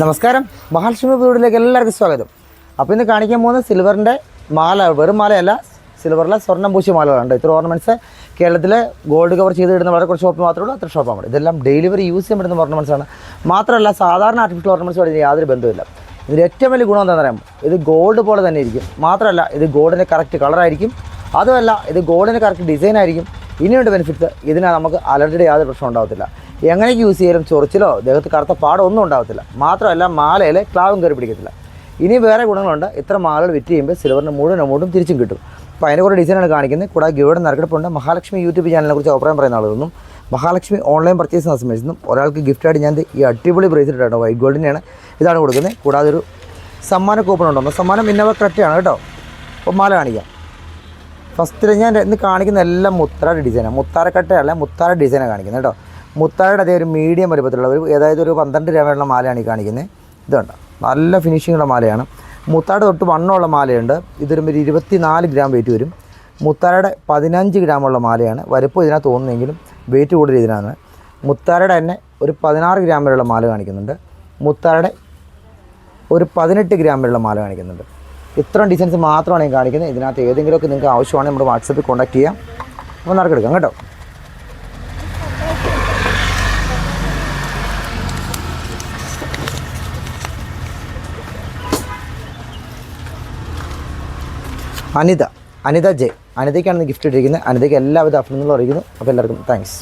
നമസ്കാരം. മഹാലക്ഷ്മി വീടിലേക്ക് എല്ലാവർക്കും സ്വാഗതം. അപ്പോൾ ഇന്ന് കാണിക്കാൻ പോകുന്ന സിൽവറിന്റെ മാല വെറും മാലയല്ല സിൽവറിലെ സ്വർണം പൂശിയ മാലകളുണ്ട് ഇത്ര ഓർണമെന്റ്സ് കേരളത്തിലെ ഗോൾഡ് കവർ ചെയ്ത് ഇടുന്ന വളരെ കുറച്ച് ഷോപ്പ് മാത്രമേ ഉള്ളൂ അത്ര ഷോപ്പാണ് ഇതെല്ലാം ഡെലിവറി യൂസ് ചെയ്യാൻ പറ്റുന്ന ഓർണമെന്റ്സ് ആണ്. മാത്രമല്ല സാധാരണ ആർട്ടിഫിഷ്യൽ ഓർണമെന്റ്സോട് ഇതിന് യാതൊരു ബന്ധമില്ല ഇതിന്റെ ഏറ്റവും വലിയ ഗുണം എന്താണെന്ന് പറയാം ഇത് ഗോൾഡ് പോലെ തന്നെ ഇരിക്കും. മാത്രമല്ല ഇത് ഗോൾഡിന്റെ കറക്റ്റ് കളറായിരിക്കും അതുമല്ല ഇത് ഗോൾഡിന്റെ കറക്റ്റ് ഡിസൈൻ ആയിരിക്കും. ഇനിയുണ്ട് ബെനിഫിറ്റ്സ് ഇതിന് നമുക്ക് അലർജിയുടെ യാതൊരു പ്രശ്നം ഉണ്ടാകത്തില്ല എങ്ങനെയൊക്കെ യൂസ് ചെയ്യാനും ചൊറിച്ചിലോ ദേഹത്ത് കറുത്ത പാടൊന്നും ഉണ്ടാകത്തില്ല മാത്രമല്ല മാലയിൽ ക്ലാവും കയറി പിടിക്കത്തില്ല. ഇനി വേറെ ഗുണങ്ങളുണ്ട്. ഇത്ര മാലകൾ വിറ്റ് ചെയ്യുമ്പോൾ സിൽവറിന് മുഴുവൻ എമൗണ്ടും തിരിച്ചും കിട്ടും. അപ്പോൾ അതിന് കുറേ ഡിസൈനാണ് കാണിക്കുന്നത്. കൂടാതെ ഗിയുടെ നറുക്കെടുപ്പുണ്ട്. മഹാലക്ഷ്മി യൂട്യൂബ് ചാനലിനെ കുറിച്ച് അഭിപ്രായം പറയുന്ന ആളുകളൊന്നും മഹാലക്ഷ്മി ഓൺലൈൻ പർച്ചേസ് നടന്ന സമയത്തും ഒരാൾക്ക് ഗിഫ്റ്റായിട്ട് ഞാൻ ഈ അടിപൊളി ബ്രേസ് ഇട്ടാണ് വൈറ്റ് ഗോൾഡിനെയാണ് ഇതാണ് കൊടുക്കുന്നത്. കൂടാതെ ഒരു സമ്മാന കൂപ്പൺ ഉണ്ടോ? സമ്മാനം ഇന്നവ കറക്റ്റാണ് കേട്ടോ. അപ്പോൾ മാല കാണിക്കാം. ഫസ്റ്റ് ഞാൻ ഇന്ന് കാണിക്കുന്ന എല്ലാം മുത്താറ ഡിസൈനാണ് മുത്താരക്കട്ടയല്ല മുത്താറ ഡിസൈനാണ് കാണിക്കുന്നത് കേട്ടോ. മുത്താരയുടെ അതേ ഒരു മീഡിയം വലുപ്പത്തിലുള്ള ഒരു അതായത് ഒരു പന്ത്രണ്ട് രൂപയുള്ള മാലയാണ് ഈ കാണിക്കുന്നത്. ഇതുണ്ട് നല്ല ഫിനിഷിങ്ങുള്ള മാലയാണ്. മുത്താട് തൊട്ട് വണ്ണമുള്ള മാലയുണ്ട്. ഇതൊരു ഒരു ഇരുപത്തി നാല് ഗ്രാം വെയിറ്റ് വരും. മുത്താരയുടെ പതിനഞ്ച് ഗ്രാമുള്ള മാലയാണ്. വലുപ്പം ഇതിനകത്ത് തോന്നുന്നെങ്കിലും വെയിറ്റ് കൂടുതൽ ഇതിനാണ് മുത്താരയുടെ തന്നെ ഒരു പതിനാറ് ഗ്രാം വരെയുള്ള മാല കാണിക്കുന്നുണ്ട്. മുത്താരയുടെ ഒരു പതിനെട്ട് ഗ്രാം വരെയുള്ള മാല കാണിക്കുന്നുണ്ട്. ഇത്രയും ഡിസൈൻസ് മാത്രമാണ് ഞാൻ കാണിക്കുന്നത്. ഇതിനകത്ത് ഏതെങ്കിലുമൊക്കെ നിങ്ങൾക്ക് ആവശ്യമാണെങ്കിൽ നമ്മുടെ വാട്സപ്പിൽ കോൺടാക്ട് ചെയ്യാം. അപ്പോൾ നടക്കെടുക്കാം കേട്ടോ. അനിത. അനിത ജെ അനിതയ്ക്കാണ് ഗിഫ്റ്റ് ഇട്ടിരിക്കുന്നത്. അനിതയ്ക്ക് എല്ലാവിധ അഭിനന്ദനങ്ങളും അറിയിക്കുന്നു. അപ്പോൾ എല്ലാവർക്കും താങ്ക്സ്